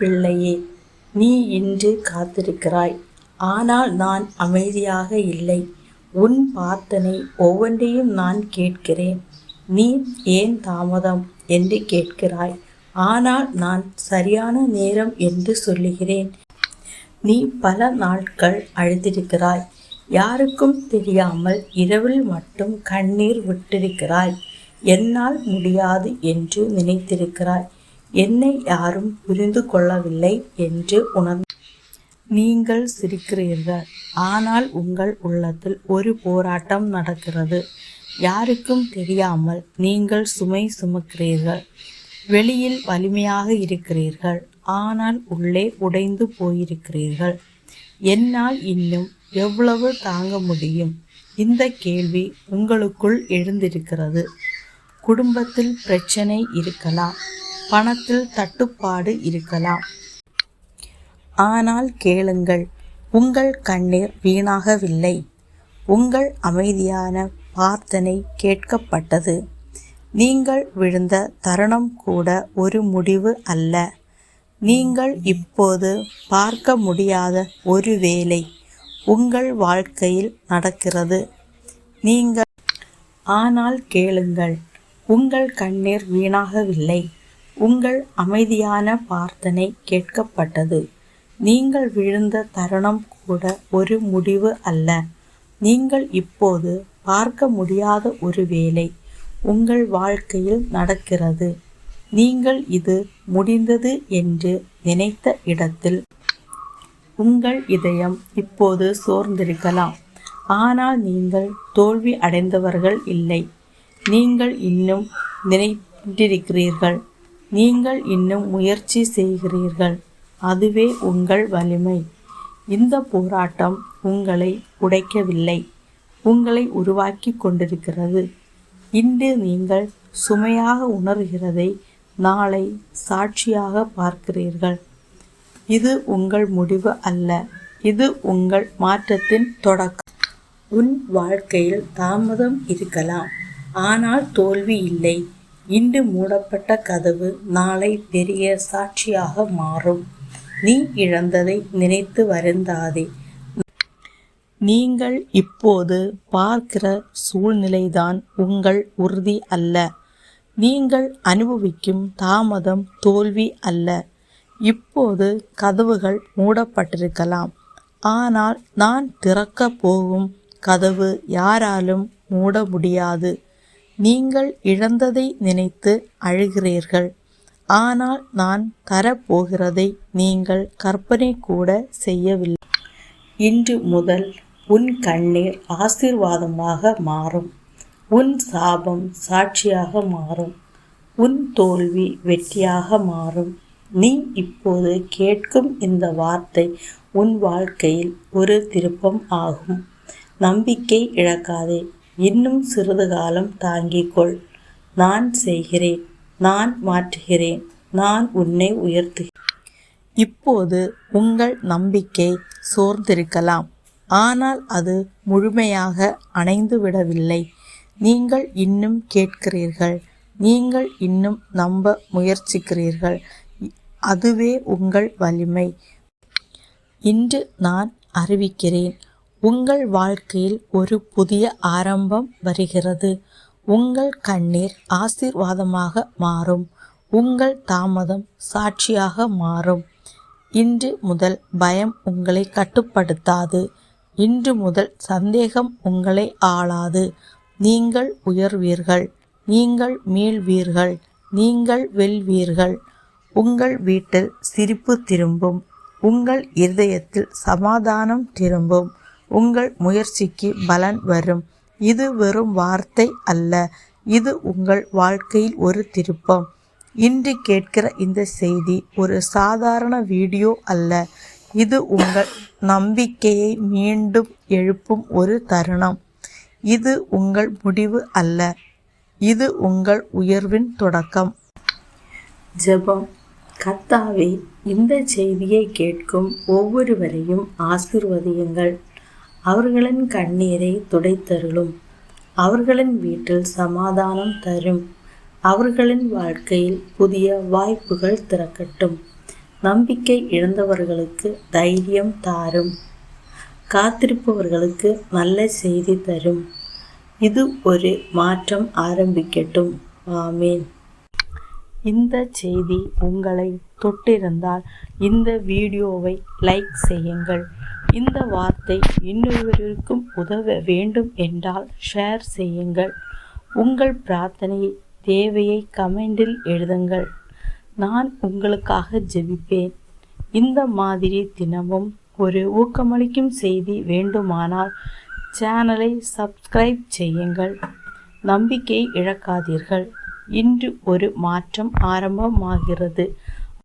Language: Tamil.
பிள்ளையே நீ இன்று காத்திருக்கிறாய். ஆனால் நான் அமைதியாக இல்லை. உன் பிரார்த்தனை ஒவ்வொன்றையும் நான் கேட்கிறேன். நீ ஏன் தாமதம் என்று கேட்கிறாய். ஆனால் நான் சரியான நேரம் என்று சொல்லுகிறேன். நீ பல நாட்கள் அழுதிருக்கிறாய். யாருக்கும் தெரியாமல் இரவில் மட்டும் கண்ணீர் விட்டிருக்கிறாய். என்னால் முடியாது என்று நினைத்திருக்கிறாய். என்னை யாரும் புரிந்து கொள்ளவில்லை என்று உணர் நீங்கள் சிரிக்கிறீர்கள். ஆனால் உங்கள் உள்ளத்தில் ஒரு போராட்டம் நடக்கிறது. யாருக்கும் தெரியாமல் நீங்கள் சுமை சுமக்கிறீர்கள். வெளியில் வலிமையாக இருக்கிறீர்கள். ஆனால் உள்ளே உடைந்து போயிருக்கிறீர்கள். என்னால் இன்னும் எவ்வளவு தாங்க முடியும்? இந்த கேள்வி உங்களுக்குள் எழுந்திருக்கிறது. குடும்பத்தில் பிரச்சனை இருக்கலாம். பணத்தில் தட்டுப்பாடு இருக்கலாம். ஆனால் கேளுங்கள் உங்கள் கண்ணீர் வீணாகவில்லை. உங்கள் அமைதியான பிரார்த்தனை கேட்கப்பட்டது. நீங்கள் விழுந்த தருணம் கூட ஒரு முடிவு அல்ல. நீங்கள் இப்போது பார்க்க முடியாத ஒரு வேலை உங்கள் வாழ்க்கையில் நடக்கிறது. நீங்கள் ஆனால் கேளுங்கள் உங்கள் கண்ணீர் வீணாகவில்லை. உங்கள் அமைதியான பிரார்த்தனை கேட்கப்பட்டது. நீங்கள் விழுந்த தருணம் கூட ஒரு முடிவு அல்ல. நீங்கள் இப்போது பார்க்க முடியாத ஒரு வேலை உங்கள் வாழ்க்கையில் நடக்கிறது. நீங்கள் இது முடிந்தது என்று நினைத்த இடத்தில் உங்கள் இதயம் இப்போது சோர்ந்திருக்கலாம். ஆனால் நீங்கள் தோல்வி அடைந்தவர்கள் இல்லை. நீங்கள் இன்னும் நினைத்திருக்கிறீர்கள். நீங்கள் இன்னும் முயற்சி செய்கிறீர்கள். அதுவே உங்கள் வலிமை. இந்த போராட்டம் உங்களை உடைக்கவில்லை. உங்களை உருவாக்கி கொண்டிருக்கிறது. இன்று நீங்கள் சுமையாக உணர்கிறதை நாளை சாட்சியாக பார்க்கிறீர்கள். இது உங்கள் முடிவு அல்ல. இது உங்கள் மாற்றத்தின் தொடக்கம். உன் வாழ்க்கையில் தாமதம் இருக்கலாம். ஆனால் தோல்வி இல்லை. இன்று மூடப்பட்ட கதவு நாளை பெரிய சாட்சியாக மாறும். நீ இழந்ததை நினைத்து வருந்தாதே. நீங்கள் இப்போது பார்க்கிற சூழ்நிலைதான் உங்கள் உறுதி அல்ல. நீங்கள் அனுபவிக்கும் தாமதம் தோல்வி அல்ல. இப்போது கதவுகள் மூடப்பட்டிருக்கலாம். ஆனால் நான் திறக்கப் போகும் கதவு யாராலும் மூட முடியாது. நீங்கள் இழந்ததை நினைத்து அழுகிறீர்கள். ஆனால் நான் தரப்போகிறதை நீங்கள் கற்பனை கூட செய்யவில்லை. இன்று முதல் உன் கண்ணீர் ஆசீர்வாதமாக மாறும். உன் சாபம் சாட்சியாக மாறும். உன் தோல்வி வெற்றியாக மாறும். நீ இப்போது கேட்கும் இந்த வார்த்தை உன் வாழ்க்கையில் ஒரு திருப்பம் ஆகும். நம்பிக்கை இழக்காதே. இன்னும் சிறிது காலம் தாங்கிக்கொள். நான் செய்கிறேன். நான் மாற்றுகிறேன். நான் உன்னை உயர்த்துகிறேன். இப்போது உங்கள் நம்பிக்கை சோர்ந்திருக்கலாம். ஆனால் அது முழுமையாக அணைந்து விடவில்லை நீங்கள் இன்னும் கேட்கிறீர்கள். நீங்கள் இன்னும் நம்ப முயற்சிக்கிறீர்கள். அதுவே உங்கள் வலிமை. இன்று நான் அறிவிக்கிறேன். உங்கள் வாழ்க்கையில் ஒரு புதிய ஆரம்பம் வருகிறது. உங்கள் கண்ணீர் ஆசீர்வாதமாக மாறும். உங்கள் தாமதம் சாட்சியாக மாறும். இன்று முதல் பயம் உங்களை கட்டுப்படுத்தாது. இன்று முதல் சந்தேகம் உங்களை ஆளாது. நீங்கள் உயர்வீர்கள். நீங்கள் மீள்வீர்கள். நீங்கள் வெல்வீர்கள். உங்கள் வீட்டில் சிரிப்பு திரும்பும். உங்கள் இருதயத்தில் சமாதானம் திரும்பும். உங்கள் முயற்சிக்கு பலன் வரும். இது வெறும் வார்த்தை அல்ல. இது உங்கள் வாழ்க்கையில் ஒரு திருப்பம். இன்று கேட்கிற இந்த செய்தி ஒரு சாதாரண வீடியோ அல்ல. இது உங்கள் நம்பிக்கையை மீண்டும் எழுப்பும் ஒரு தருணம். இது உங்கள் முடிவு அல்ல. இது உங்கள் உயர்வின் தொடக்கம். ஜெபம். கர்த்தாவே இந்த செய்தியை கேட்கும் ஒவ்வொருவரையும் ஆசிர்வதியுங்கள். அவர்களின் கண்ணீரை துடைத்தருளும். அவர்களின் வீட்டில் சமாதானம் தரும். அவர்களின் வாழ்க்கையில் புதிய வாய்ப்புகள் திறக்கட்டும். நம்பிக்கை இழந்தவர்களுக்கு தைரியம் தாரும். காத்திருப்பவர்களுக்கு நல்ல செய்தி தரும். இது ஒரு மாற்றம் ஆரம்பிக்கட்டும். ஆமேன். இந்த செய்தி உங்களை தொட்டிருந்தால் இந்த வீடியோவை லைக் செய்யுங்கள். இந்த வார்த்தை இன்னொருவருக்கும் உதவ வேண்டும் என்றால் ஷேர் செய்யுங்கள். உங்கள் பிரார்த்தனை தேவையை கமெண்டில் எழுதுங்கள். நான் உங்களுக்காக ஜெபிப்பேன். இந்த மாதிரி தினமும் ஒரு ஊக்கமளிக்கும் செய்தி வேண்டுமானால் சேனலை சப்ஸ்கிரைப் செய்யுங்கள். நம்பிக்கை இழக்காதீர்கள். இன்று ஒரு மாற்றம் ஆரம்பமாகிறது.